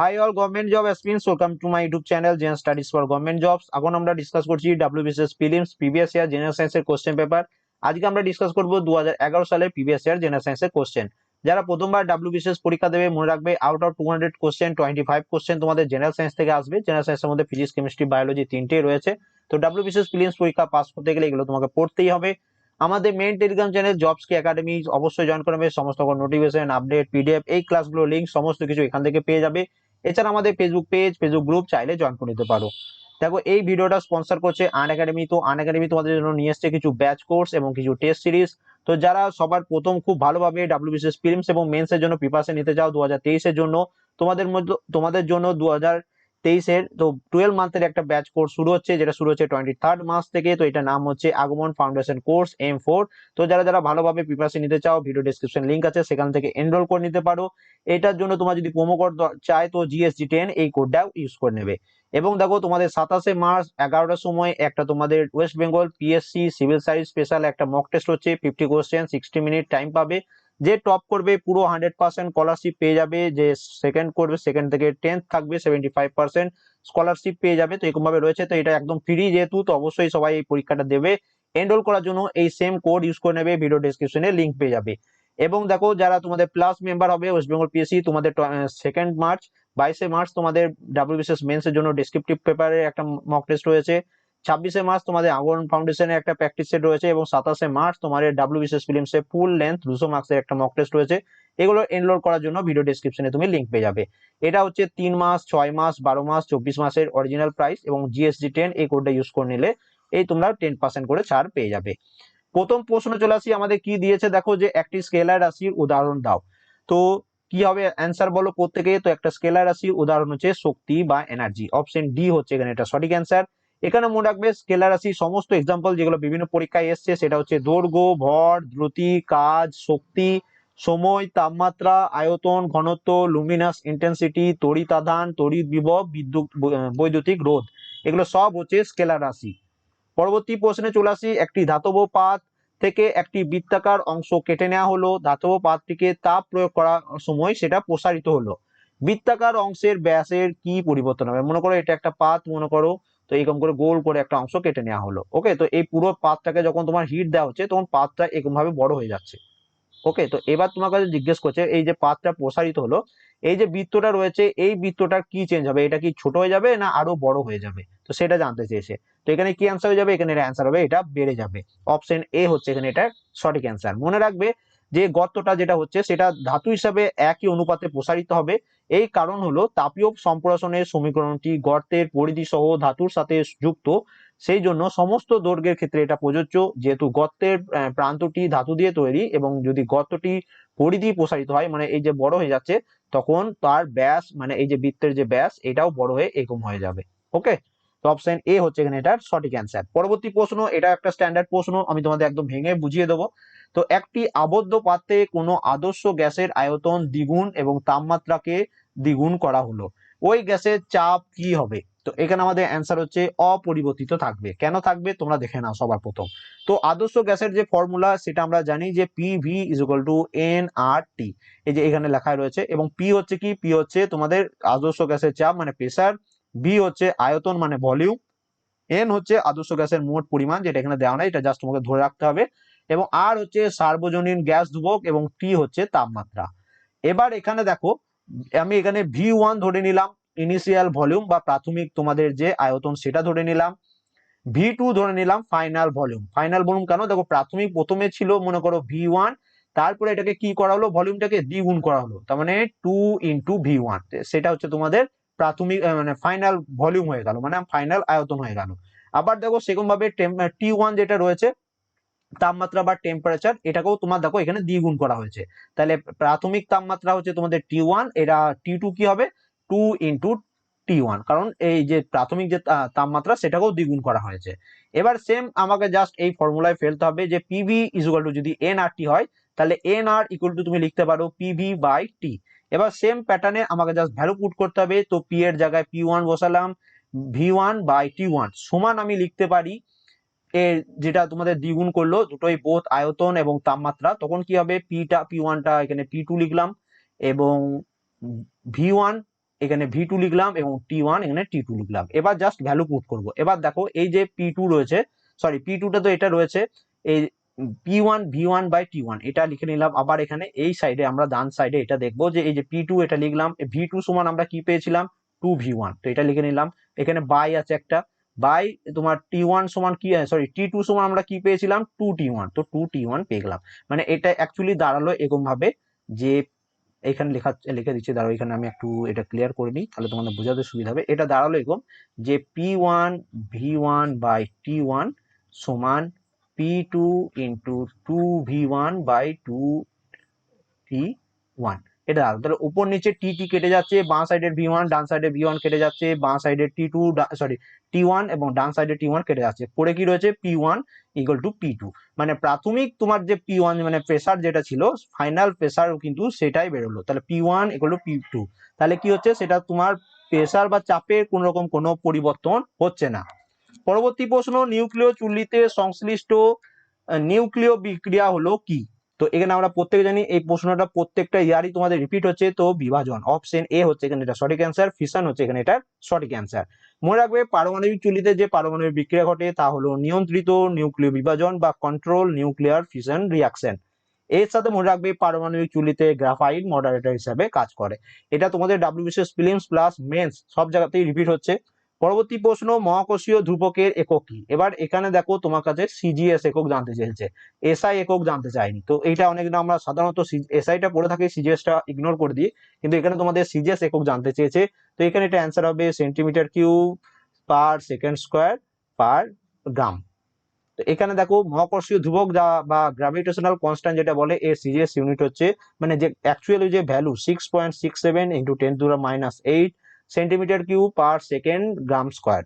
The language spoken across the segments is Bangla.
Hi all government job aspirants welcome to my YouTube channel general studies for government jobs এখন আমরা ডিসকাস করছি WBCS prelims previous year general সায়েন্সের কোশ্চেন পেপার আজকে আমরা ডিসকাস করব দু সালের প্রিভিয়াস ইয়ার জেনারেল সায়েন্সের কোশ্চেন যারা প্রথমবার ডাব্লিউবিসিএস পরীক্ষা দেবে, মনে রাখবে out of two hundred question twenty five question তোমাদের জেনারেল সায়েন্স থেকে আসবে। জেনারেল সায়েন্সের মধ্যে ফিজিক্স কেমিস্ট্রি বায়োলজি তিনটেই রয়েছে। তো ডাব্লিউবিসিএস প্রিলিমস পরীক্ষা পাস করতে গেলে এগুলো তোমাকে পড়তেই হবে। আমাদের মেইন টেলিগ্রাম চ্যানেল জবস কি একাডেমি অবশ্যই জয়েন করবে সমস্ত নোটিফিকেশন আপডেট পিডিএফ এই ক্লাসগুলো লিঙ্ক সমস্ত কিছু এখান থেকে পেয়ে যাবে। এছাড়া আমাদের ফেসবুক পেজ ফেসবুক গ্রুপ চাইলে জয়েন করে নিতে পারো। দেখো, এই ভিডিওটা স্পন্সর করছে আন একাডেমি তো আন একাডেমি তোমাদের জন্য নিয়ে এসছে কিছু ব্যাচ কোর্স এবং কিছু টেস্ট সিরিজ তো যারা সবার প্রথম খুব ভালোভাবে ডাব্লিউবিসিএস ফিল্মস এবং মেন্সের জন্য প্রিপারেশন নিতে চাও দু হাজার তেইশের জন্য, তোমাদের মধ্যে তোমাদের জন্য দু হাজার তেইশের, তো টুয়েলভ মান্থের একটা ব্যাচ কোর্স শুরু হচ্ছে, যেটা শুরু হচ্ছে টোয়েন্টি থার্ড মাস থেকে, তো এটা নাম হচ্ছে আগমন ফাউন্ডেশন কোর্স এম ফোর তো যারা যারা ভালোভাবে প্রিপারেশন নিতে চাও ভিডিও ডিসক্রিপশন লিঙ্ক আছে, সেখান থেকে এনরোল করে নিতে পারো। এটার জন্য তোমার যদি প্রোমো কোড চাই তো জিএসজি টেন এই কোডটাও ইউজ করে নেবে। এবং দেখো, তোমাদের সাতাশে মার্চ এগারোটার সময় একটা তোমাদের West Bengal PSC civil service special একটা মক টেস্ট হচ্ছে fifty question sixty minute time পাবে। যে টপ করবে, পুরো হান্ড্রেড পার্সেন্ট স্কলারশিপ পেয়ে যাবে, যে সেকেন্ড করবে সেকেন্ড থেকে টেন্থ থাকবে সেভেন্টি ফাইভ পার্সেন্ট স্কলারশিপ পেয়ে যাবে, তো এরকম ভাবে রয়েছে, তো এটা একদম ফ্রি যেহেতু, তো অবশ্যই সবাই এই পরীক্ষাটা দেবে। এনরোল করার জন্য এই সেম কোড ইউজ করে নেবে ভিডিও ডেসক্রিপশনে লিঙ্ক পেয়ে যাবে। এবং দেখো, যারা তোমাদের প্লাস মেম্বার হবে ওয়েস্ট বেঙ্গল পিএসসি তোমাদের সেকেন্ড মার্চ বাইশে মার্চ তোমাদের ডাব্লিউবিসিএস মেন্স এর জন্য ডেসক্রিপটিভ পেপারে একটা মক টেস্ট রয়েছে। ছাব্বিশে মার্চ তোমাদের আগরন ফাউন্ডেশনে একটা প্র্যাকটিস সেট রয়েছে এবং সাতাশে মার্চ তোমাদের ডাব্লিউবিসিএস ফিল্মসে ফুল লেন্থ দুশো মার্কসের একটা মক টেস্ট রয়েছে। এগুলো এনরোল করার জন্য ভিডিও ডেসক্রিপশনে তুমি লিঙ্ক পেয়ে যাবে। এটা হচ্ছে তিন মাস, ছয় মাস, বারো মাস, চব্বিশ মাসের অরিজিনাল প্রাইস এবং জিএসজি টেন এই কোডটা ইউজ করে নিলে এই তোমরা টেন পার্সেন্ট করে ছাড় পেয়ে যাবে। প্রথম প্রশ্ন চলে আসি, আমাদের কি দিয়েছে? দেখো যে একটি স্কেলার রাশির উদাহরণ দাও। তো কি হবে? অ্যান্সার বলো প্রত্যেকে তো একটা স্কেলার রাশির উদাহরণ হচ্ছে শক্তি বা এনার্জি অপশন ডি হচ্ছে এখানে এটা সঠিক অ্যান্সার এখানে মনে রাখবে স্কেলার রাশি সমস্ত এক্সাম্পল যেগুলো বিভিন্ন পরীক্ষায় এসছে, সেটা হচ্ছে দৈর্ঘ্য, ভর, দ্রুতি, কাজ, শক্তি, সময়, তাপমাত্রা, আয়তন, ঘনত্ব লুমিনাস ইন্টেন্সিটি তড়িৎ আধান, তড়িৎ বিভব, বিদ্যুৎ বৈদ্যুতিক রোধ। এগুলো সব হচ্ছে স্কেলার রাশি। পরবর্তী প্রশ্নে চলে আসি, একটি ধাতব পাত থেকে একটি বৃত্তাকার অংশ কেটে নেওয়া হলো। ধাতব পাতটিকে তাপ প্রয়োগ করার সময় সেটা প্রসারিত হলো। বৃত্তাকার অংশের ব্যাসের কি পরিবর্তন হবে? মনে করো এটা একটা পাত, মনে করো তো এরকম করে গোল করে একটা অংশ কেটে নেওয়া হলো। ওকে তো এই পুরো পাতটাকে যখন তোমার হিট দেওয়া হচ্ছে, তখন পাতটা এরকম ভাবে বড় হয়ে যাচ্ছে। ওকে তো এবার তোমার কাছে জিজ্ঞেস করছে, এই যে পাতটা প্রসারিত হলো, এই যে বৃত্তটা রয়েছে, এই বৃত্তটার কি চেঞ্জ হবে? এটা কি ছোট হয়ে যাবে না আরও বড় হয়ে যাবে? তো সেটা জানতে চেয়েছে। তো এখানে কি অ্যান্সার হয়ে যাবে? এখানে অ্যান্সার হবে, এটা বেড়ে যাবে। অপশন এ হচ্ছে এখানে এটা সঠিক অ্যান্সার মনে রাখবে যে গর্তটা যেটা হচ্ছে, সেটা ধাতু হিসাবে একই অনুপাতে প্রসারিত হবে। এই কারণ হলো তাপীয় সম্প্রসারণের সমীকরণটি গর্তের পরিধি সহ ধাতুর সাথে যুক্ত। সেই জন্য সমস্ত দৈর্ঘ্যের ক্ষেত্রে এটা প্রযোজ্য। যেহেতু গর্তের প্রান্তটি ধাতু দিয়ে তৈরি এবং যদি গর্তটি পরিধি প্রসারিত হয় মানে এই যে বড় হয়ে যাচ্ছে, তখন তার ব্যাস মানে এই যে বৃত্তের যে ব্যাস, এটাও বড় হয়ে এরকম হয়ে যাবে। ওকে? তো অপশন এ হচ্ছে এখানে এটার সঠিক অ্যান্সার পরবর্তী প্রশ্ন, এটা একটা স্ট্যান্ডার্ড প্রশ্ন, আমি তোমাদের একদম ভেঙে বুঝিয়ে দেবো। তো একটি আবদ্ধ পাত্রে কোনো আদর্শ গ্যাসের আয়তন দ্বিগুণ এবং তাপমাত্রাকে দ্বিগুণ করা হলো। ওই গ্যাসের চাপ কি হবে? তো এখানে আমাদের অ্যান্সার হচ্ছে অপরিবর্তিত থাকবে। কেন থাকবে? তোমরা দেখে নাও সবার প্রথম। তো আদর্শ গ্যাসের যে ফর্মুলা সেটা আমরা জানি যে P V is equal to N R T এই যে এখানে লেখা রয়েছে এবং পি হচ্ছে কি? পি হচ্ছে তোমাদের আদর্শ গ্যাসের চাপ মানে প্রেসার ভি হচ্ছে আয়তন মানে ভলিউম এন হচ্ছে আদর্শ গ্যাসের মোট পরিমাণ, যেটা এখানে দেওয়া নাই, এটা জাস্ট তোমাকে ধরে রাখতে হবে। এবং আর হচ্ছে সার্বজনীন গ্যাস ধ্রুবক এবং টি হচ্ছে তাপমাত্রা। এবার এখানে দেখো, আমি এখানে ভি ওয়ান ধরে নিলাম ইনিশিয়াল ভলিউম বা প্রাথমিক তোমাদের যে আয়তন সেটা ধরে নিলাম। ভি টু ধরে নিলাম ফাইনাল ভলিউম ফাইনাল ভলিউম কেন? দেখো, প্রাথমিক প্রথমে ছিল, মনে করো ভি ওয়ান তারপরে এটাকে কি করা হলো? ভলিউমটাকে দ্বিগুণ করা হলো। তার মানে টু ইন্টু ভি ওয়ান সেটা হচ্ছে তোমাদের প্রাথমিক মানে ফাইনাল ভলিউম হয়ে গেল মানে ফাইনাল আয়তন হয়ে গেল। আবার দেখো সেরকম ভাবে টি ওয়ান যেটা রয়েছে তাপমাত্রা বা টেম্পারেচার এটাকেও তোমার দেখো এখানে দ্বিগুণ করা হয়েছে। তাহলে প্রাথমিক তাপমাত্রা হচ্ছে তোমাদের টি ওয়ান এটা টি টু কি হবে? টু ইন্টু টি ওয়ান কারণ এই যে প্রাথমিক যে তাপমাত্রা সেটাকেও দ্বিগুণ করা হয়েছে। এবার সেম আমাকে জাস্ট এই ফর্মুলায় ফেলতে হবে যে পিভি ইজুয়াল টু যদি এন আর টি হয়, তাহলে এন আর ইকুয়াল টু তুমি লিখতে পারো পিভি বাই টি এবার সেম প্যাটার্নে আমাকে জাস্ট ভ্যালু পুট করতে হবে, তো পি এর জায়গায় পি ওয়ান বসালাম V one by T one সমান আমি লিখতে পারি এর যেটা তোমাদের দ্বিগুণ করল, দুটোই বোধ আয়তন এবং তাপমাত্রা, তখন কি হবে? পিটা পি ওয়ানটা এখানে পি টু লিখলাম এবং ভি ওয়ান এখানে ভি টু লিখলাম এবং টি ওয়ান এখানে টি টু লিখলাম। এবার জাস্ট ভ্যালু পুট করব। এবার দেখো, এই যে পি টু রয়েছে সরি পি টুটা তো এটা রয়েছে, এই P one V one by T one এটা লিখে নিলাম। আবার এখানে এই সাইডে আমরা ডান সাইডে এটা দেখব যে এই যে পি টু এটা লিখলাম ভি টু সমান আমরা কি পেয়েছিলাম? টু ভি ওয়ান তো এটা লিখে নিলাম। এখানে বাই আছে একটা বাই তোমার টি ওয়ান সমান কি সরি টি টু সমান আমরা কি পেয়েছিলাম? টু টি ওয়ান তো টু টি ওয়ান পেয়ে গেলাম। মানে এটা অ্যাকচুয়ালি দাঁড়াল এরকম ভাবে যে এখানে লেখা, লিখে দিচ্ছি, দাঁড়াও, এখানে আমি একটু এটা ক্লিয়ার করে নিই, তাহলে তোমাদের বোঝাতে সুবিধা হবে। এটা দাঁড়াল এরকম যে P one V one by T one সমান P two into two V one by two T one এটা দাঁড়াল তাহলে উপর নিচে টি টি কেটে যাচ্ছে, বাঁ সাইডের ভি ওয়ান ডান সাইডে ভি ওয়ান কেটে যাচ্ছে, বাঁ সাইডের T two sorry T one এবং ডান সাইডে টি ওয়ান কেটে যাচ্ছে। পরে কি রয়েছে? P one equal to P two মানে প্রাথমিক তোমার যে পি ওয়ান মানে প্রেসার যেটা ছিল ফাইনাল প্রেসার কিন্তু সেটাই বেরোলো। তাহলে P one equal to P two তাহলে কি হচ্ছে? সেটা তোমার প্রেসার বা চাপের কোন রকম কোনো পরিবর্তন হচ্ছে না। পরবর্তী প্রশ্ন, নিউক্লিয় চুল্লিতে সংশ্লিষ্ট নিউক্লিয় বিক্রিয়া হলো কি? তো এখানে আমরা প্রত্যেকে জানি, এই প্রশ্নটা প্রত্যেকটা ইয়ারই তোমাদের রিপিট হচ্ছে। তো বিভাজন অপশন এ হচ্ছে এখানে এটা সঠিক অ্যান্সার ফিশন হচ্ছে এখানে এটা সঠিক অ্যান্সার মনে রাখবে, পারমাণবিক চুল্লিতে যে পারমাণবিক বিক্রিয়া ঘটে, তা হলো নিয়ন্ত্রিত নিউক্লিয় বিভাজন বা কন্ট্রোল নিউক্লিয়ার ফিশন রিয়াকশন এর সাথে মনে রাখবে, পারমাণবিক চুল্লিতে গ্রাফাইট মডারেটর হিসাবে কাজ করে। এটা তোমাদের ডাব্লিউবিসিএস ফিলিমস প্লাস মেন্স সব জায়গাতেই রিপিট হচ্ছে। পরবর্তী প্রশ্ন, মহাকর্ষীয় ধ্রুবকের একক কি? এবার এখানে দেখো তোমার কাছে সিজিএস একক জানতে চেয়েছে। এসআই একক জানতে চাইনি। তো এইটা অনেক আমরা সাধারণত এসআইটা পড়ে থাকি সিজিএসটা ইগনোর করে দিই। কিন্তু এখানে তোমাদের সিজিএস একক জানতে চেয়েছে। তো এখানে এটা অ্যান্সার হবে centimetre cube per second square per gram তো এখানে দেখো মহাকর্ষীয় ধ্রুবক যা বা গ্র্যাভিটেশনাল কনস্ট্যান্ট যেটা বলে, এর সিজিএস ইউনিট হচ্ছে মানে যে অ্যাকচুয়ালি যে value six point six seven into ten to minus eight centimetre cube per second gram square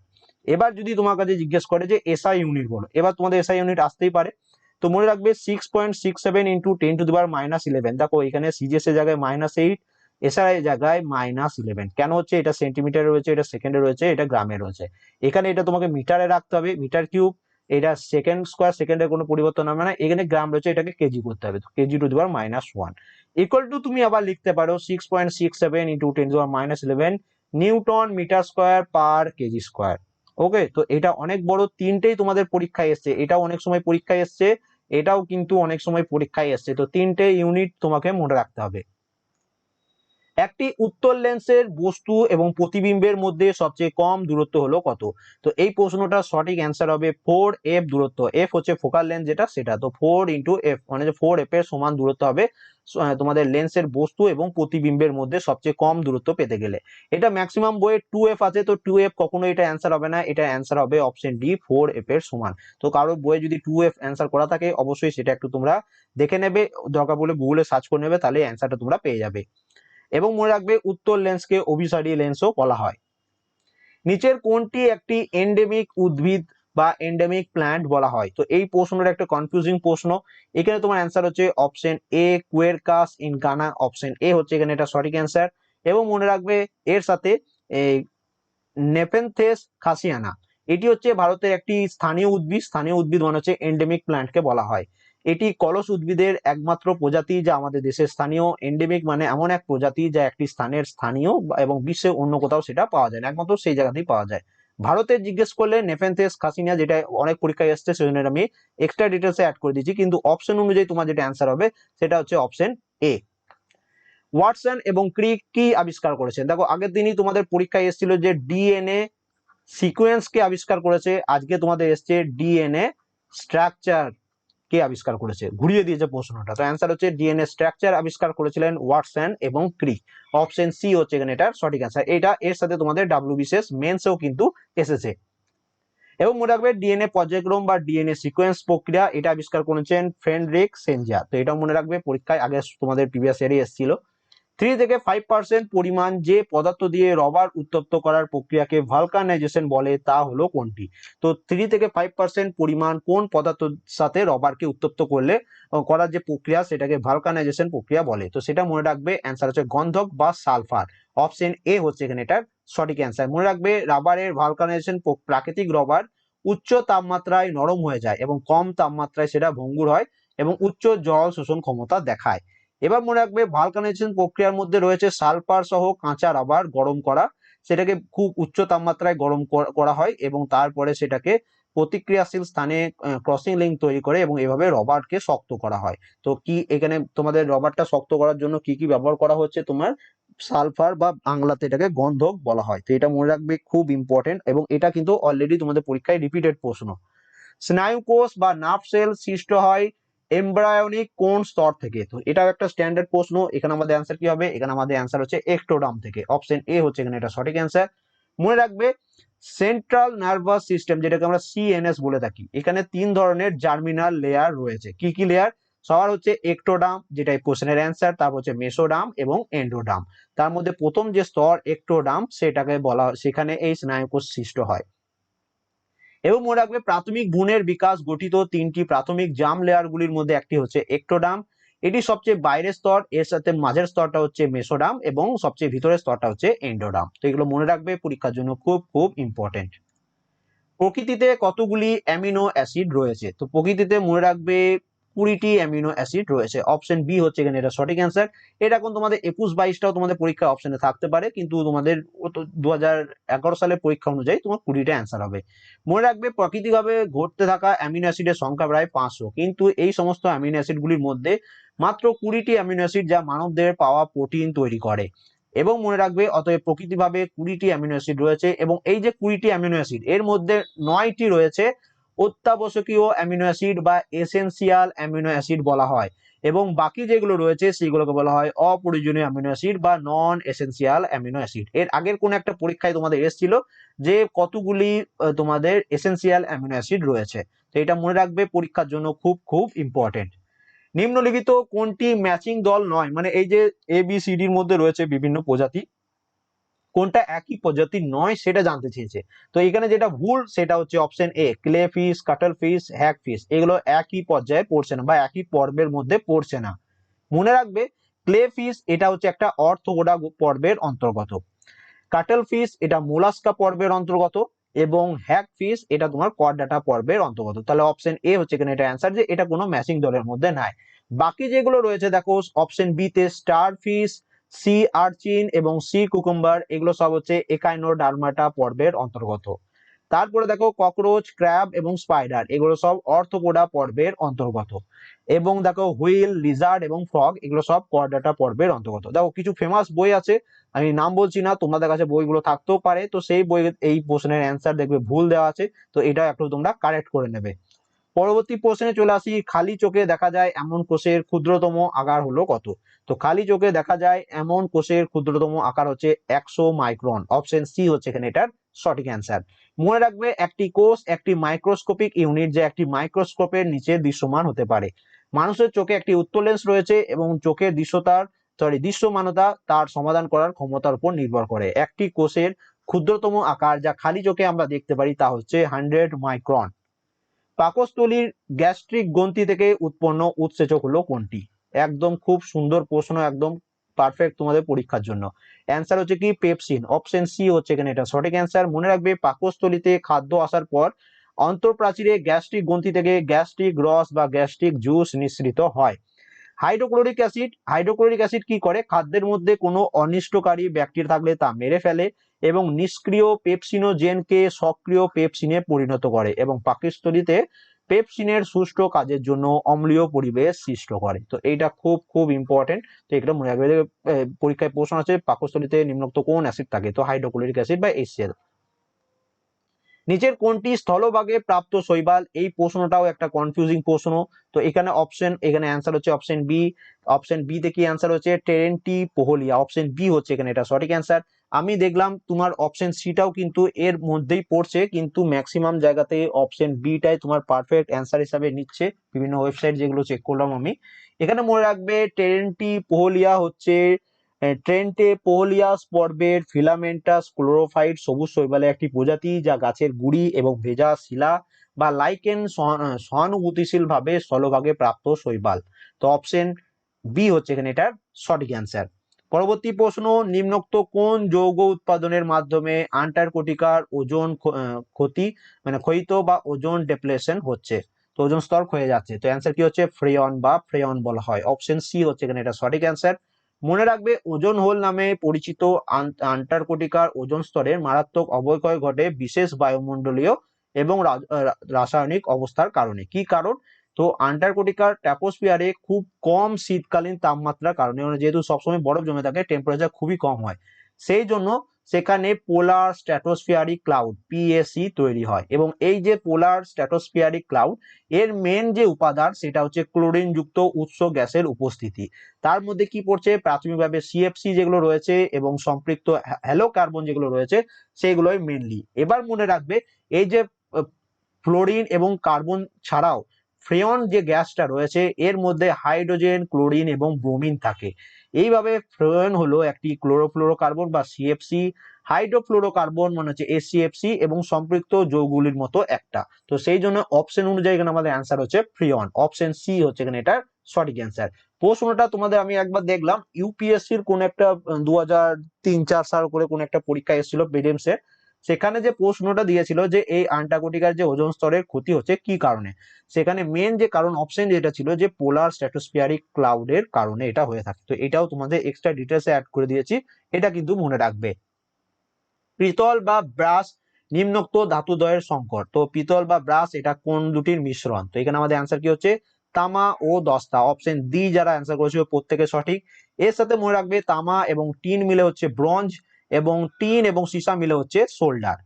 এবার যদি তোমার কাছে জিজ্ঞেস করে যে এসআই ইউনিট বলো, এবার তোমাদের এসআই ইউনিট আসতেই পারে। তো মনে রাখবে six point six seven into ten to the power minus eleven দেখো এখানে সিজিএস এর জায়গায় মাইনাস এইট এসআই এর জায়গায় মাইনাস ইলেভেন কেন হচ্ছে? এটা সেন্টিমিটার রয়েছে, এটা সেকেন্ডে রয়েছে, এটা গ্রামে রয়েছে। এখানে এটা তোমাকে মিটারে রাখতে হবে মিটার কিউব এটা সেকেন্ড স্কোয়ার সেকেন্ডের কোনো পরিবর্তন হবে না। এখানে গ্রাম রয়েছে, এটাকে কেজি করতে হবে। Kg to the power minus one equal to তুমি আবার লিখতে পারো six point six seven into ten to minus eleven newton metre square per kg square. Okay তো এটা অনেক বড় তিনটেই তোমাদের পরীক্ষায় এসছে। এটাও অনেক সময় পরীক্ষায় এসছে। এটাও কিন্তু অনেক সময় পরীক্ষায় এসছে। তো তিনটে ইউনিট তোমাকে মনে রাখতে হবে। একটি উত্তর লেন্সের বস্তু এবং প্রতিবিম্বের মধ্যে সবচেয়ে কম দূরত্ব হলো কত? তো এই প্রশ্নটা সঠিক অ্যান্সার হবে ফোর এফ দূরত্ব। এফ হচ্ছে ফোকাল লেন্স যেটা, সেটা। তো ফোর ইন্টু এফ মানে ফোর এফ এর সমান দূরত্ব হবে তোমাদের লেন্সের বস্তু এবং প্রতিবিম্বের মধ্যে সবচেয়ে কম দূরত্ব পেতে গেলে। এটা ম্যাক্সিমাম বইয়ে টু এফ আছে, তো টু এফ কখনো এটা অ্যান্সার হবে না। এটা অ্যান্সার হবে অপশন ডি ফোর এফ এর সমান। তো কারোর বইয়ে যদি টু এফ অ্যান্সার করা থাকে, অবশ্যই সেটা একটু তোমরা দেখে নেবে, দরকার বলে গুগলে সার্চ করে নেবে, তাহলে অ্যান্সারটা তোমরা পেয়ে যাবে। এবং মনে রাখবে উত্তর লেন্সকে অভিসারী লেন্সও বলা হয়। নিচের কোনটি একটি এন্ডেমিক উদ্ভিদ বা এন্ডেমিক প্ল্যান্ট বলা হয়। তো এই প্রশ্নটা একটা কনফিউজিং প্রশ্ন। এখানে তোমার অ্যান্সার হচ্ছে option A Quercus in Ghana option A হচ্ছে এখানে এটা সঠিক অ্যান্সার এবং মনে রাখবে এর সাথে নেপেনথেস খাসিয়ানা এটি হচ্ছে ভারতের একটি স্থানীয় উদ্ভিদ। স্থানীয় উদ্ভিদ মানে হচ্ছে এন্ডেমিক প্ল্যান্টকে বলা হয়। এটি কলস উদ্ভিদের একমাত্র প্রজাতি যা আমাদের দেশের স্থানীয় এন্ডেমিক মানে এমন এক প্রজাতি যা একটি স্থানের স্থানীয় এবং বিশ্বের অন্য কোথাও সেটা পাওয়া যায় না, একমাত্র সেই জায়গাতেই পাওয়া যায়। ভারতে জিজ্ঞেস করলে নেফেন্থেস খাসিনিয়া যেটা অনেক পরীক্ষায় এসছে সেজন্য আমি এক্সট্রা ডিটেলসে অ্যাড করে দিচ্ছি কিন্তু অপশন অনুযায়ী তোমার যেটা অ্যান্সার হবে সেটা হচ্ছে অপশন এ ওয়াটসন এবং ক্রিক কি আবিষ্কার করেছেন? দেখো, আগের দিনই তোমাদের পরীক্ষায় এসেছিল যে ডিএনএ সিকোয়েন্স কে আবিষ্কার করেছে, আজকে তোমাদের এসছে ডিএনএ স্ট্রাকচার কে আবিষ্কার করেছে? ঘুরিয়ে দিয়েছে প্রশ্নটা, তো অ্যান্সার হচ্ছে ডিএনএ স্ট্রাকচার আবিষ্কার করেছিলেন ওয়াটসন এবং ক্রি। অপশন সি হচ্ছে এখানে এটার সঠিক অ্যান্সার এটা এর সাথে তোমাদের ডাব্লিউ বিশেষ মেন্সেও কিন্তু এসেছে। এবং মনে রাখবে ডিএনএ পর্যায়ক্রম বা ডিএনএ সিকোয়েন্স প্রক্রিয়া, এটা আবিষ্কার করেছেন ফ্রেন্ডরিক সেনজিয়া তো এটাও মনে রাখবে, পরীক্ষায় আগে তোমাদের প্রিভিয়াস ইয়ারে এসেছিল। থ্রি থেকে ফাইভ পার্সেন্ট পরিমাণ যে পদার্থ দিয়ে রবার উত্তপ্ত করার প্রক্রিয়াকে ভালকানাইজেশন বলে, তা হলো কোনটি? তো থ্রি থেকে ফাইভ পার্সেন্ট পরিমাণ কোন পদার্থের সাথে রবারকে উত্তপ্ত করলে করার যে প্রক্রিয়া, সেটাকে ভালকানাইজেশন প্রক্রিয়া বলে। তো সেটা মনে রাখবে অ্যান্সার হচ্ছে গন্ধক বা সালফার অপশন এ হচ্ছে এখানে এটার সঠিক অ্যান্সার মনে রাখবে রাবারের ভালকানাইজেশন প্রাকৃতিক রবার উচ্চ তাপমাত্রায় নরম হয়ে যায় এবং কম তাপমাত্রায় সেটা ভঙ্গুর হয় এবং উচ্চ জল শোষণ ক্ষমতা দেখায়। এবার মনে রাখবে ভালকানাইজেশন প্রক্রিয়ার মধ্যে রয়েছে সালফার সহ কাঁচা রাবার গরম করা। সেটাকে খুব উচ্চ তাপমাত্রায় গরম করা হয় এবং তারপরে সেটাকে প্রতিক্রিয়াশীল স্থানে ক্রসিং লিঙ্ক তৈরি করে এবং এভাবে রবারকে শক্ত করা হয়। তো কি এখানে তোমাদের রবারটা শক্ত করার জন্য কি কি ব্যবহার করা হচ্ছে? তোমার সালফার বা বাংলাতে এটাকে গন্ধক বলা হয়। তো এটা মনে রাখবে খুব ইম্পর্টেন্ট এবং এটা কিন্তু অলরেডি তোমাদের পরীক্ষায় রিপিটেড প্রশ্ন। স্নায়ু কোষ বা নার্ভ সেল সৃষ্ট হয়। এমব্রায়োনিক কোন স্তর থেকে? তো এটাও একটা স্ট্যান্ডার্ড প্রশ্ন। এখানে আমাদের অ্যান্সার কি হবে? এখানে আমাদের অ্যান্সার হচ্ছে এক্টোডাম থেকে। অপশন এ হচ্ছে এখানে এটা সঠিক অ্যান্সার মনে রাখবে সেন্ট্রাল নার্ভাস সিস্টেম যেটাকে আমরা সিএনএস বলে থাকি, এখানে তিন ধরনের জার্মিনাল লেয়ার রয়েছে। কি কি লেয়ার সবার হচ্ছে একটোডাম যেটা এই কোশ্চেনের অ্যান্সার তারপর হচ্ছে মেসোডাম এবং এন্ডোডাম তার মধ্যে প্রথম যে স্তর একটোডাম সেটাকে বলা সেখানে এই স্নায়ুকোষ সৃষ্ট হয়। এবং মনে রাখবে প্রাথমিক ভ্রূণের বিকাশ গঠিত তিনটি প্রাথমিক জাম লেয়ারগুলির মধ্যে একটি হচ্ছে একটোডাম, এটি সবচেয়ে বাইরের স্তর, এর সাথে মাঝের স্তরটা হচ্ছে মেসোডাম এবং সবচেয়ে ভিতরের স্তরটা হচ্ছে এন্ডোডাম। তো এগুলো মনে রাখবে, পরীক্ষার জন্য খুব খুব ইম্পর্টেন্ট প্রকৃতিতে কতগুলি অ্যামিনো অ্যাসিড রয়েছে? তো প্রকৃতিতে মনে রাখবে কুড়িটি অ্যামিনো অ্যাসিড রয়েছে। অপশন বি হচ্ছে এখানে এটা সঠিক অ্যান্সার এটা এখন তোমাদের একুশ বাইশটাও তোমাদের পরীক্ষা অপশনে থাকতে পারে, কিন্তু তোমাদের দু হাজার এগারো সালের পরীক্ষা অনুযায়ী তোমার কুড়িটা অ্যান্সার হবে। মনে রাখবে, প্রাকৃতিকভাবে ঘটতে থাকা অ্যামিনো অ্যাসিডের সংখ্যা প্রায় পাঁচশো, কিন্তু এই সমস্ত অ্যামিনো অ্যাসিডগুলির মধ্যে মাত্র কুড়িটি অ্যামিনো অ্যাসিড যা মানবদের পাওয়া প্রোটিন তৈরি করে। এবং মনে রাখবে, অতএব প্রকৃতিভাবে কুড়িটি অ্যামিনো অ্যাসিড রয়েছে এবং এই যে কুড়িটি অ্যামিনো অ্যাসিড এর মধ্যে নয়টি রয়েছে অত্যাবশ্যকীয় অ্যামিনো অ্যাসিড বা এসেনশিয়াল অ্যামিনো অ্যাসিড বলা হয়। এবং বাকি যেগুলো রয়েছে সেগুলোকে বলা হয় অপ্রয়োজনীয় অ্যামিনো অ্যাসিড বা নন এসেনশিয়াল অ্যামিনো অ্যাসিড। এর আগের কোন একটা পরীক্ষায় তোমাদের এসেছিল যে কতগুলি তোমাদের এসেনশিয়াল অ্যামিনো অ্যাসিড রয়েছে। তো এটা মনে রাখবে, পরীক্ষার জন্য খুব খুব ইম্পর্টেন্ট নিম্নলিখিত কোনটি ম্যাচিং দল নয়? মানে এই যে এ বি সি ডির মধ্যে রয়েছে বিভিন্ন প্রজাতি। কোনটা একই প্রজাতির নয় সেটা জানতে চেয়েছে। তো এখানে যেটা ভুল, সেটা হচ্ছে option A crayfish cuttlefish hagfish এগুলো একই পর্যায়ে পড়ছে না বা একই পর্বের মধ্যে পড়ছে না। মনে রাখবে ক্লে ফিশ এটা হচ্ছে একটা অর্থগোডা পর্বের অন্তর্গত। কাটল ফিশ এটা মোলাস্কা পর্বের অন্তর্গত এবং হ্যাক ফিস এটা তোমার কর্ডাটা পর্বের অন্তর্গত। তাহলে অপশন এ হচ্ছে এখানে এটা অ্যান্সার যে এটা কোনো ম্যাচিং দলের মধ্যে নাই। বাকি যেগুলো রয়েছে, দেখো অপশন বি তে স্টার ফিশ সি আর্চিন এবং সি কুকুম্বার, এগুলো সব হচ্ছে একাইনোডার্মাটা পর্বের অন্তর্গত। তারপরে দেখো, ককরোচ, ক্র্যাব এবং স্পাইডার, এগুলো সব অর্থোপোডা পর্বের অন্তর্গত। এবং দেখো, হুইল, লিজার্ড এবং ফ্রগ, এগুলো সব কর্ডাটা পর্বের অন্তর্গত। দেখো, কিছু ফেমাস বই আছে, আমি নাম বলছি না, তোমাদের কাছে বইগুলো থাকতেও পারে, তো সেই বই এই প্রশ্নের অ্যান্সার দেখবে ভুল দেওয়া আছে, তো এটা একটু তোমরা কারেক্ট করে নেবে। পরবর্তী প্রশ্নে চলে আসি, খালি চোখে দেখা যায় এমন কোষের ক্ষুদ্রতম আকার হলো কত? তো খালি চোখে দেখা যায় এমন কোষের ক্ষুদ্রতম আকার হচ্ছে একশো মাইক্রন, অপশন সি হচ্ছে এখানে এটার সঠিক অ্যান্সার। মনে রাখবে একটি কোষ একটি মাইক্রোস্কোপিক ইউনিট যা একটি মাইক্রোস্কোপের নিচে দৃশ্যমান হতে পারে। মানুষের চোখে একটি উত্তর লেন্স রয়েছে এবং চোখের দৃশ্যতার সরি দৃশ্যমানতা তার সমাধান করার ক্ষমতার উপর নির্ভর করে। একটি কোষের ক্ষুদ্রতম আকার যা খালি চোখে আমরা দেখতে পারি তা হচ্ছে হান্ড্রেড মাইক্রন পাকস্থলীর গ্যাস্ট্রিক গ্রন্থি থেকে উৎপন্ন উৎসেচক হলো কোনটি? একদম খুব সুন্দর প্রশ্ন, একদম পারফেক্ট তোমাদের পরীক্ষার জন্য। অ্যান্সার হচ্ছে কি? পেপসিন অপশন সি হচ্ছে এখানে এটা। সঠিক অ্যান্সার মনে রাখবে, পাকস্থলীতে খাদ্য আসার পর অন্তঃপ্রাচীরে গ্যাস্ট্রিক গ্রন্থি থেকে গ্যাস্ট্রিক রস বা গ্যাস্ট্রিক জুস নিঃসৃত হয়। হাইড্রোক্লোরিক অ্যাসিড হাইড্রোক্লোরিক অ্যাসিড কি করে? খাদ্যের মধ্যে কোনো অনিষ্টকারী ব্যাকটেরিয়া থাকলে তা মেরে ফেলে এবং নিষ্ক্রিয় পেপসিনোজেনকে সক্রিয় পেপসিনে পরিণত করে এবং পাকস্থলীতে পেপসিনের সুষ্ঠু কাজের জন্য অম্লীয় পরিবেশ সৃষ্ট করে। তো এইটা খুব খুব ইম্পর্টেন্ট তো এটা মনে রাখবে পরীক্ষায় প্রশ্ন আছে, পাকস্থলীতে নিম্নোক্ত কোন অ্যাসিড থাকে? তো হাইড্রোক্লোরিক অ্যাসিড বা এইচসিএল নিচের কোনটি স্থলভাগে প্রাপ্ত শৈবাল? এই প্রশ্নটাও একটা কনফিউজিং প্রশ্ন। তো এখানে অপশন এখানে অ্যান্সার হচ্ছে অপশন বি অপশন বি তে কি অ্যান্সার হচ্ছে? টেরেন্টি পোহলিয়া অপশন বি হচ্ছে এখানে এটা সঠিক অ্যান্সার আমি দেখলাম তোমার অপশন সিটাও কিন্তু এর মধ্যেই পড়ছে, কিন্তু ম্যাক্সিমাম জায়গাতে অপশন বিটাই তোমার পারফেক্ট অ্যান্সার হিসাবে নিচ্ছে। বিভিন্ন ওয়েবসাইট যেগুলো চেক করলাম আমি। এখানে মনে রাখবে টেরেন্টি পোহলিয়া হচ্ছে ট্রেন্টে পোহলিয়াস পর্বের ফিলামেন্টাস, ক্লোরোফাইট, সবুজ শৈবালের একটি প্রজাতি যা গাছের গুড়ি এবং ভেজা শিলা বা লাইকেন সহানুভূতিশীল ভাবে স্থলভাগে প্রাপ্ত শৈবাল। তো অপশন বি হচ্ছে এখানে এটার সঠিক অ্যান্সার পরবর্তী প্রশ্ন, নিম্নোক্ত কোন যৌগ উৎপাদনের মাধ্যমে আন্টার্কটিকার ওজন ক্ষতি মানে ক্ষয়িত বা ওজন ডেপ্লেশন হচ্ছে? তো ওজন স্তর ক্ষয়ে যাচ্ছে। তো অ্যান্সার কি হচ্ছে? ফ্রেয়ন বা ফ্রেয়ন বলা হয়। অপশন সি হচ্ছে এখানে এটা সঠিক অ্যান্সার মনে রাখবে, ওজন হোল নামে পরিচিত আন- আন্টার্কটিকার ওজন স্তরের মারাত্মক অবক্ষয় ঘটে বিশেষ বায়ুমণ্ডলীয় এবং রাসায়নিক অবস্থার কারণে। কি কারণ? তো আন্টার্কটিকার ট্যাপোস্ফিয়ারে খুব কম শীতকালীন তাপমাত্রার কারণে, যেহেতু সবসময় বরফ জমে থাকে টেম্পারেচার খুবই কম হয়। সেই জন্য সেখানে পোলার স্ট্র্যাটোস্ফিয়ারিক ক্লাউড পিএসি তৈরি হয়। এবং এই যে পোলার স্ট্র্যাটোস্ফিয়ারিক ক্লাউড এর মেন যে উপাদান, সেটা হচ্ছে ক্লোরিন যুক্ত উৎস গ্যাসের উপস্থিতি। তার মধ্যে কি পড়ছে? প্রাথমিকভাবে সিএফসি যেগুলো রয়েছে এবং সম্পৃক্ত হ্যালো কার্বন যেগুলো রয়েছে, সেগুলোই মেনলি এবার মনে রাখবে, এই যে ফ্লোরিন এবং কার্বন ছাড়াও ফ্রেয়ন যে গ্যাসটা রয়েছে, এর মধ্যে হাইড্রোজেন, ক্লোরিন এবং ব্রোমিন থাকে। এইভাবে ফ্রেয়ন হলো একটি ক্লোরোফ্লোরোকার্বন বা সিএফসি হাইড্রোফ্লোরোকার্বন মানে হচ্ছে এসিএফসি এবং সম্পৃক্ত যৌগুলির মতো একটা। তো সেই জন্য অপশন অনুযায়ী এখানে আমাদের অ্যান্সার হচ্ছে ফ্রিয়ন। অপশন সি হচ্ছে এখানে এটার সঠিক অ্যান্সার প্রশ্নটা তোমাদের আমি একবার দেখলাম ইউপিএসসির কোন একটা দু হাজার তিন, চার, সাল করে কোন একটা পরীক্ষা এসেছিল এর। সেখানে যে প্রশ্নটা দিয়েছিল যে এই আন্টার্কটিকার যে ওজন স্তরের ক্ষতি হচ্ছে কি কারণে? সেখানে মেন যে কারণ অপশন যেটা ছিল যে পোলার স্ট্র্যাটোস্ফিয়ারিক ক্লাউডের কারণে এটা হয়ে থাকে। তো এটাও তোমাদের এক্সট্রা ডিটেলসে অ্যাড করে দিয়েছি, এটা কিন্তু মনে রাখবে। পিতল বা ব্রাশ নিম্নোক্ত ধাতুদ্বয়ের সংকট তো পিতল বা ব্রাশ এটা কোন দুটির মিশ্রণ? তো এখানে আমাদের অ্যান্সার কি হচ্ছে? তামা ও দস্তা। অপশন ডি যারা অ্যান্সার করেছিল প্রত্যেকে সঠিক। এর সাথে মনে রাখবে তামা এবং টিন মিলে হচ্ছে ব্রঞ্জ এবং টিন এবং সীসা মিলে হচ্ছে সোল্ডার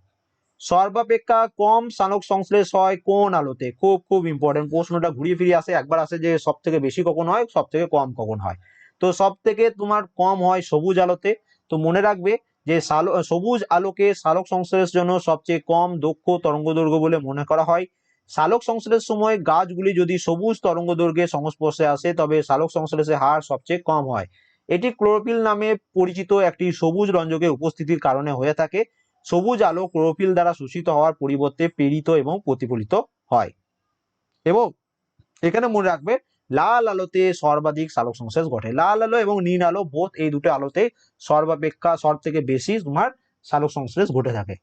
সর্বাপেক্ষা কম সানক সংশ্লেষ হয় কোন আলোতে? খুব খুব ইম্পর্টেন্ট প্রশ্নটা ঘুরিয়ে ফিরিয়ে আসে। একবার আসে যে সব থেকে বেশি কখন হয় সব থেকে কম কখন হয়। তো সব থেকে তোমার কম হয় সবুজ আলোতে। তো মনে রাখবে যে সালো, সবুজ আলোকে সালোক সংশ্লেষ জন্য সবচেয়ে কম দক্ষ তরঙ্গ দৈর্ঘ্য বলে মনে করা হয়। সালোক সংশ্লেষ সময় গাছগুলি যদি সবুজ তরঙ্গ দৈর্ঘ্যের সংস্পর্শে আসে, তবে সালোক সংশ্লেষের হার সবচেয়ে কম হয়। এটি ক্লোরোফিল নামে পরিচিত একটি সবুজ রঞ্জকের উপস্থিতির কারণে হয়ে থাকে। সবুজ আলো ক্লোরোফিল দ্বারা শোষিত হওয়ার পরিবর্তে প্রেরিত এবং প্রতিফলিত হয়। এবং এখানে মনে রাখবে, লাল আলোতে সর্বাধিক সালোক সংশ্লেষ ঘটে। লাল আলো এবং নীল আলো বোধ এই দুটো আলোতে সর্বাপেক্ষা সব থেকে বেশি তোমার সালোক সংশ্লেষ ঘটে থাকে।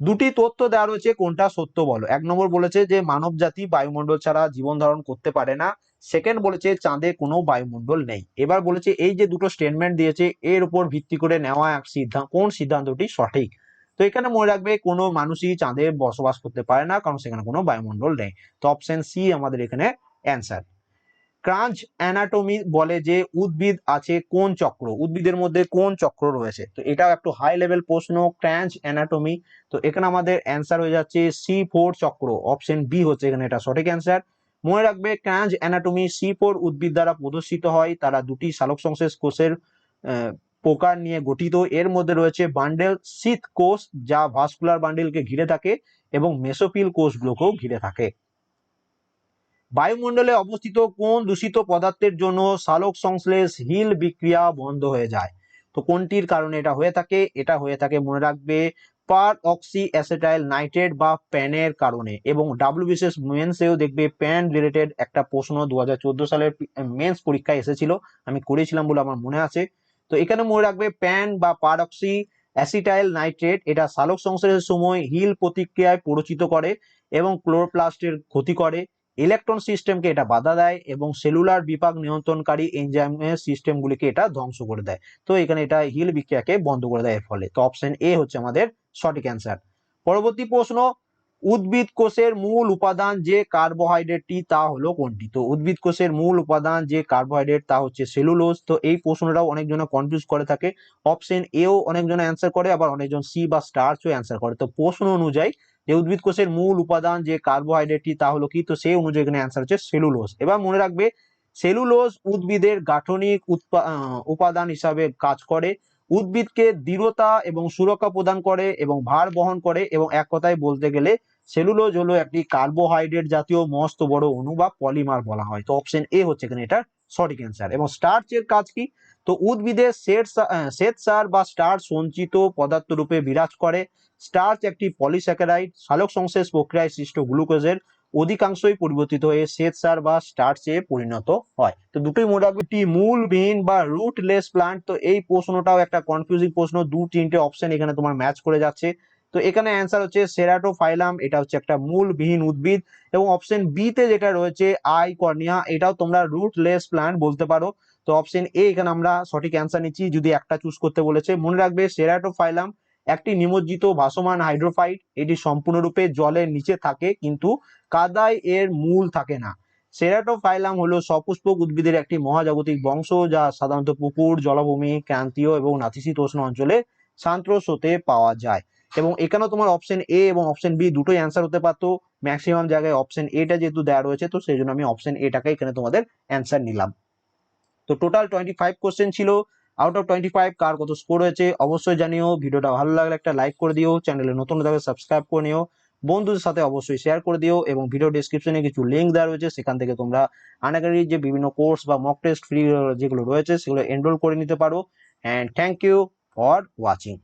দুটি তথ্য দেওয়া রয়েছে, কোনটা সত্য বলো? এক নম্বর বলেছে যে মানব জাতি বায়ুমণ্ডল ছাড়া জীবন ধারণ করতে পারে না। সেকেন্ড বলেছে চাঁদে কোনো বায়ুমণ্ডল নেই। এবার বলেছে এই যে দুটো স্টেটমেন্ট দিয়েছে, এর উপর ভিত্তি করে নেওয়া এক সিদ্ধান্ত কোন সিদ্ধান্তটি সঠিক? তো এখানে মনে রাখবে কোনো মানুষই চাঁদে বসবাস করতে পারে না, কারণ সেখানে কোনো বায়ুমণ্ডল নেই। তো অপশন সি আমাদের এখানে অ্যান্সার ক্রাঞ্চ অ্যানাটমি বলে যে উদ্ভিদ আছে কোন চক্র? উদ্ভিদের মধ্যে কোন চক্র রয়েছে? তো এটাও একটু হাই লেভেল প্রশ্ন ক্রাঞ্চ অ্যানাটমি তো এখানে আমাদের অ্যান্সার হয়ে যাচ্ছে সি ফোর চক্র। অপশন বি হচ্ছে এখানে এটা সঠিক অ্যান্সার মনে রাখবে ক্রাঞ্চ অ্যানাটমি সি ফোর উদ্ভিদ দ্বারা প্রদর্শিত হয়। তারা দুটি সালোক সংশ্লেষ কোষের প্রকার নিয়ে গঠিত। এর মধ্যে রয়েছে বান্ডেল শীত কোষ, যা ভাস্কুলার বান্ডেলকে ঘিরে থাকে এবং মেসোফিল কোষগুলোকেও ঘিরে থাকে। বায়ুমণ্ডলে অবস্থিত কোন দূষিত পদার্থের জন্য সালোক সংশ্লেষ হিল বিক্রিয়া বন্ধ হয়ে যায়? তো কোনটির কারণে এটা হয়ে থাকে? এটা হয়ে থাকে, মনে রাখবে পার অক্সি অ্যাসেটাইল নাইট্রেট বা প্যানের কারণে। এবং ডাব্লিউবিসিএস মেন্সেও দেখবে প্যান রিলেটেড একটা প্রশ্ন দু হাজার চোদ্দ সালের মেন্স পরীক্ষায় এসেছিল। আমি করেছিলাম বলে আমার মনে আছে। তো এখানে মনে রাখবে প্যান বা পার অক্সি অ্যাসিটাইল নাইট্রেট এটা সালোক সংশ্লেষের সময় হিল প্রতিক্রিয়ায় পরিচিত করে এবং ক্লোরোপ্লাস্টের ক্ষতি করে। ইলেকট্রন সিস্টেমকে এটা বাধা দেয় এবং সেলুলার বিপাক নিয়ন্ত্রণকারী এনজাইমের সিস্টেমগুলিকে এটা ধ্বংস করে দেয়। তো এখানে এটা হিল বিক্রিয়াকে বন্ধ করে দেয় এর ফলে। তো অপশন এ হচ্ছে আমাদের সঠিক অ্যান্সার পরবর্তী প্রশ্ন, উদ্ভিদ কোষের মূল উপাদান যে কার্বোহাইড্রেটটি তা হলো কোনটি? তো উদ্ভিদ কোষের মূল উপাদান যে কার্বোহাইড্রেট তা হচ্ছে সেলুলোজ তো এই প্রশ্নটাও অনেকজন কনফিউজ করে থাকে। অপশন এও অনেকজন অ্যান্সার করে, আবার অনেকজন সি বা স্টার্চও অ্যান্সার করে। তো প্রশ্ন অনুযায়ী যে উদ্ভিদ কোষের মূল উপাদান যে কার্বোহাইড্রেটটি তা হলো কি? তো সেই অনুযায়ী এখানে অ্যান্সার হচ্ছে সেলুলোজ এবার মনে রাখবে সেলুলোজ উদ্ভিদের গাঠনিক উপাদান হিসাবে কাজ করে, উদ্ভিদকে দৃঢ়তা এবং সুরক্ষা প্রদান করে এবং ভার বহন করে এবং এক কথায় বলতে গেলে সেলুলোজ হলো একটি কার্বোহাইড্রেট জাতীয় মস্ত বড় অণু বা পলিমার বলা হয়। তো অপশন এ হচ্ছে এখানে এটা সঠিক অ্যান্সার এবং স্টার্চের কাজ কি? তো উদ্ভিদের শ্বেত সার বা স্টার্চ সঞ্চিত পদার্থ রূপে বিরাজ করে। স্টার্চ একটি পলিস্যাকারাইড সালোক সংশ্লেষ প্রক্রিয়ায় সৃষ্ট গ্লুকোজের অধিকাংশই পরিবর্তিত হয়ে শ্বেত সার বা স্টার্চে পরিণত হয়। তো দুটোই মোটামুটি মূলবিহীন বা রুটলেস প্লান্ট তো এই প্রশ্নটাও একটা কনফিউজিং প্রশ্ন। দু তিনটে অপশন এখানে তোমার ম্যাচ করে যাচ্ছে। তো এখানে অ্যান্সার হচ্ছে সেরাটোফাইলাম এটা হচ্ছে একটা মূলবিহীন উদ্ভিদ এবং অপশন বি তে যেটা রয়েছে আই কর্নিয়া এটাও তোমরা রুটলেস প্ল্যান্ট বলতে পারো। তো অপশন এ এখানে আমরা সঠিক অ্যান্সার নিচ্ছি, যদি একটা চুজ করতে বলেছে। মনে রাখবে সেরাটোফাইলাম একটি নিমজ্জিত ভাসমান হাইড্রোফাইট এটি সম্পূর্ণরূপে জলের নিচে থাকে, কিন্তু কাদায় এর মূল থাকে না। সেরাটোফাইলাম হলো সপুষ্পক উদ্ভিদের একটি মহাজাগতিক বংশ, যা সাধারণত পুকুর, জলাভূমি, ক্রান্তীয় এবং নাতিশীতোষ্ণ অঞ্চলে সান্ত্রসতে পাওয়া যায়। এবং এখানেও তোমার অপশন এ এবং অপশন বি দুটোই অ্যান্সার হতে পারতো। ম্যাক্সিমাম জায়গায় অপশন এটা যেহেতু দেওয়া রয়েছে, তো সেই জন্য আমি অপশন এটাকে এখানে তোমাদের অ্যান্সার নিলাম। তো টোটাল টোয়েন্টি ফাইভ কোশ্চেন ছিল। আউট অফ টোয়েন্টি ফাইভ কার কত স্কোর হয়েছে, অবশ্যই জানিও। ভিডিওটা ভালো লাগলে একটা লাইক করে দিও। চ্যানেলে নতুন থাকলে সাবস্ক্রাইব করে নিও। বন্ধুদের সাথে অবশ্যই শেয়ার করে দিও এবং ভিডিও ডিসক্রিপশনে কিছু লিঙ্ক দেওয়া রয়েছে, সেখান থেকে তোমরা আনাগারির যে বিভিন্ন কোর্স বা মক টেস্ট ফ্রি যেগুলো রয়েছে, সেগুলো এনরোল করে নিতে পারো। And thank you for watching